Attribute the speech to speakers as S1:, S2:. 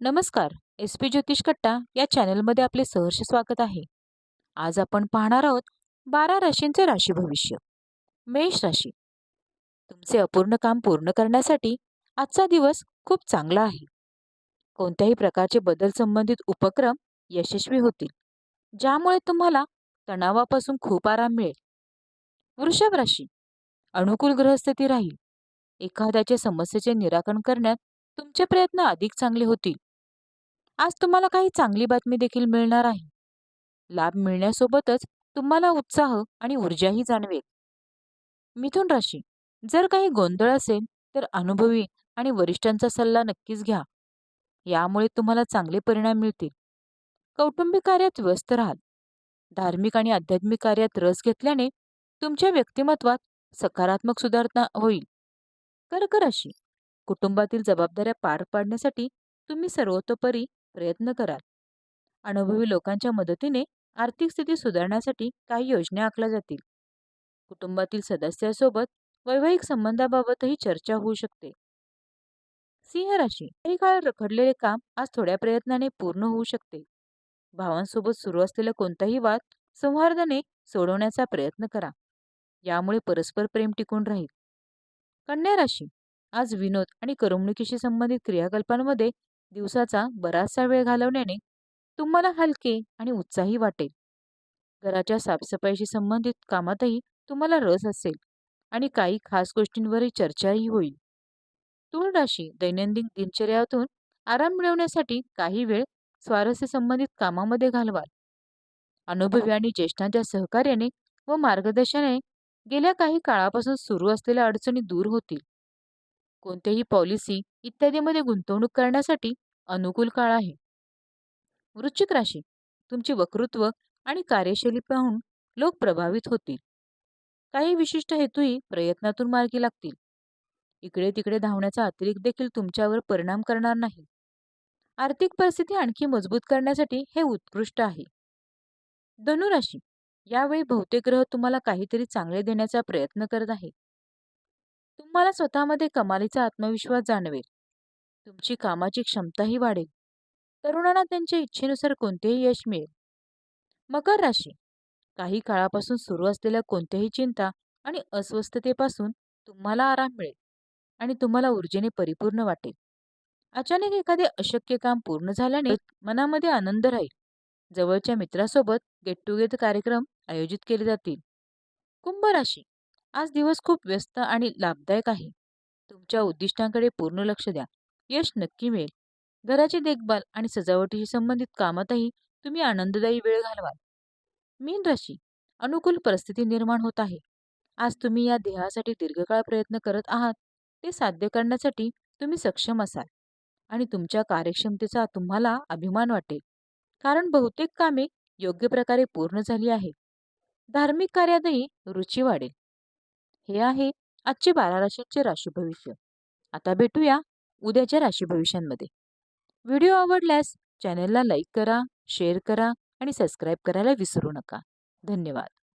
S1: नमस्कार S P ज्योतिष कट्टा या चॅनलमध्ये आपले सहर्ष स्वागत आहे. आज आपण पाहणार आहोत बारा राशींचे राशी भविष्य मेष राशी. तुमचे अपूर्ण काम पूर्ण करण्यासाठी आजचा दिवस खूप चांगला आहे. कोणत्याही प्रकारचे बदल संबंधित उपक्रम यशस्वी होतील ज्यामुळे तुम्हाला तणावापासून खूप आराम मिळेल. वृषभ राशी अनुकूल ग्रहस्थिती राहील. एखाद्याच्या समस्येचे निराकरण करण्यात तुमचे प्रयत्न अधिक चांगले होतील. आज तुम्हाला काही चांगली बातमी देखील मिळणार आहे. लाभ मिळण्यासोबतच तुम्हाला उत्साह आणि ऊर्जाही जाणवेल. मिथुन राशी जर काही गोंधळ असेल तर अनुभवी आणि वरिष्ठांचा सल्ला नक्कीच घ्या. यामुळे तुम्हाला चांगले परिणाम मिळतील. कौटुंबिक कार्यात व्यस्त राहाल. धार्मिक आणि आध्यात्मिक कार्यात रस घेतल्याने तुमच्या व्यक्तिमत्वात सकारात्मक सुधारणा होईल. कर्क राशी कुटुंबातील जबाबदाऱ्या पार पाडण्यासाठी तुम्ही सर्वतोपरी प्रयत्न कराल. अनुभवी लोकांच्या मदतीने आर्थिक स्थिती सुधारण्यासाठी काही योजना आखल्या जातील. कुटुंबातील सदस्यासोबत वैवाहिक संबंधाबाबतही चर्चा होऊ शकते. सिंह राशी काही काळ रखडलेले काम आज थोड्या प्रयत्नाने पूर्ण होऊ शकते. भावांसोबत सुरू असलेला कोणताही वाद सौहार्दाने सोडवण्याचा प्रयत्न करा. यामुळे परस्पर प्रेम टिकून राहील. कन्या राशी आज विनोद आणि करमणुकीशी संबंधित क्रियाकल्पांमध्ये दिवसाचा बराचसा वेळ घालवण्याने तुम्हाला हलके आणि उत्साही वाटेल. घराच्या साफसफाईशी संबंधित कामातही तुम्हाला रस असेल आणि काही खास गोष्टींवरही चर्चाही होईल. तूळ राशी दैनंदिन दिनचर्यातून आराम मिळवण्यासाठी काही वेळ स्वारस्य संबंधित कामामध्ये घालवाल. अनुभवी आणि ज्येष्ठांच्या सहकार्याने व मार्गदर्शनाने गेल्या काही काळापासून सुरू असलेल्या अडचणी दूर होतील. कोणत्याही पॉलिसी इत्यादीमध्ये गुंतवणूक करण्यासाठी अनुकूल काळ आहे. वृश्चिक राशी तुमची वक्तृत्व आणि कार्यशैली पाहून लोक प्रभावित होतील. काही विशिष्ट हेतूही प्रयत्नातून मार्गी लागतील. इकडे तिकडे धावण्याचा अतिरिक्त देखील तुमच्यावर परिणाम करणार नाही. आर्थिक परिस्थिती आणखी मजबूत करण्यासाठी हे उत्कृष्ट आहे. धनुराशी यावेळी बहुतेक ग्रह तुम्हाला काहीतरी चांगले देण्याचा प्रयत्न करत आहे तुम्हाला स्वतःमध्ये कमालीचा आत्मविश्वास जाणवेल. तुमची कामाची क्षमताही वाढेल. तरुणांना त्यांच्या इच्छेनुसार कोणतेही यश मिळेल. मकर राशी. काही काळापासून सुरू असलेल्या कोणत्याही चिंता आणि अस्वस्थतेपासून तुम्हाला आराम मिळेल आणि तुम्हाला ऊर्जेने परिपूर्ण वाटेल. अचानक एखादे अशक्य काम पूर्ण झाल्याने मनामध्ये आनंद राहील. जवळच्या मित्रासोबत गेट टुगेदर कार्यक्रम आयोजित केले जातील. कुंभ राशी. आज दिवस खूप व्यस्त आणि लाभदायक आहे. तुमच्या उद्दिष्टांकडे पूर्ण लक्ष द्या. यश नक्की मिळेल. घराची देखभाल आणि सजावटीशी संबंधित कामातही तुम्ही आनंददायी वेळ घालवाल. मीन राशी. अनुकूल परिस्थिती निर्माण होत आहे. आज तुम्ही या ध्येयासाठी दीर्घकाळ प्रयत्न करत आहात. ते साध्य करण्यासाठी तुम्ही सक्षम असाल. आणि तुमच्या कार्यक्षमतेचा तुम्हाला अभिमान वाटेल. कारण बहुतेक कामे योग्य प्रकारे पूर्ण झाली आहेत. धार्मिक कार्यातही रुची वाढेल. हे आहे आजचे बारा राशींचे राशी भविष्य. आता भेटूया उद्याच्या राशी भविष्यांमध्ये. व्हिडिओ आवडल्यास चॅनलला लाईक करा शेअर करा आणि सबस्क्राईब करायला विसरू नका. धन्यवाद.